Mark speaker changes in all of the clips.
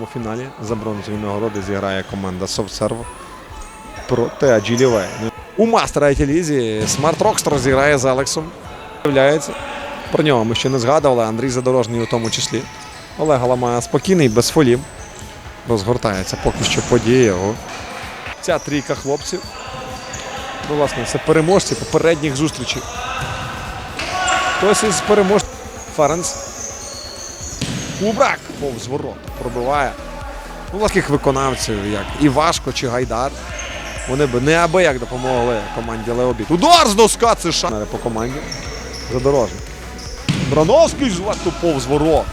Speaker 1: У фіналі за бронзові нагороди зіграє команда SoftServe проти Agility У мастера IT лізі Smart Rockstar зіграє з Алексом. Про нього ми ще не згадували, Андрій Задорожній у тому числі. Олег Ламає спокійний, без фолів. Розгортається поки що подія. О. Ця трійка хлопців. Ну, власне, це переможці попередніх зустрічей. Хтось із переможців. Ференс. Кубрак повз ворота пробиває. Ну, таких виконавців, як Івашко чи Гайдар. Вони б неабияк допомогли команді Леобіт. Удар з доска це шанери по команді. Задорожний. Брановський з легко повз ворот.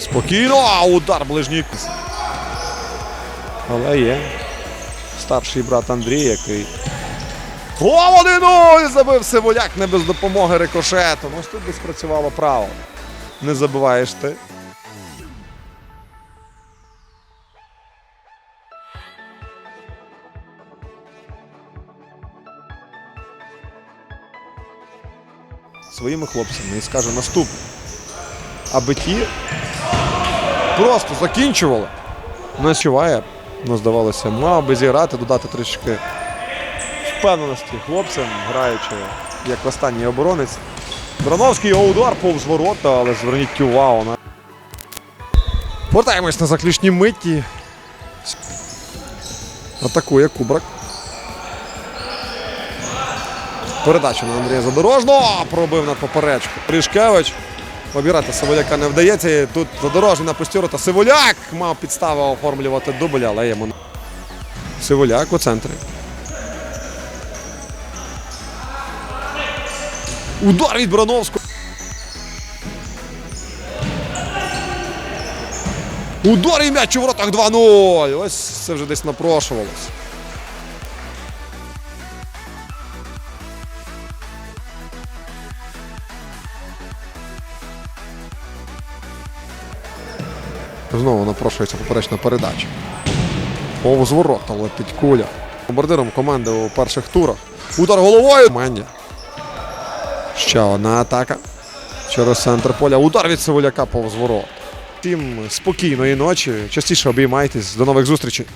Speaker 1: Спокійно, а удар ближній. Але є старший брат Андрій, який. О, вони нуль! Забив Сиволяк не без допомоги рикошету. Ну, ось тут би спрацювало право. Не забуваєш ти. Своїми хлопцями і скаже наступне. Аби ті просто закінчували. Не відчуває, ну, здавалося, мав би зіграти, додати трішки впевненості хлопцям, граючи як останній оборонець. Брановський його удар повз ворота, але зверніть увагу на. Повертаємось на заключні миті. Атакує Кубрак. Передача на Андрія Задорожного. Пробив на поперечку. Пришкевич. Обірати Сиволяка не вдається. Тут Задорожний на постюру. Сиволяк мав підставу оформлювати дубль, але йому. Сиволяк у центрі. Удар від Брановського. Удар і м'яч у воротах 2-0. Ось це вже десь напрошувалось. Знову напрошується поперечна передача. Повз летить куля. Бомбардиром команди у перших турах. Удар головою. Команді. Ще одна атака. Через центр поля. Удар від Сиволяка повз ворот. Всім спокійної ночі. Частіше обіймайтесь. До нових зустрічей.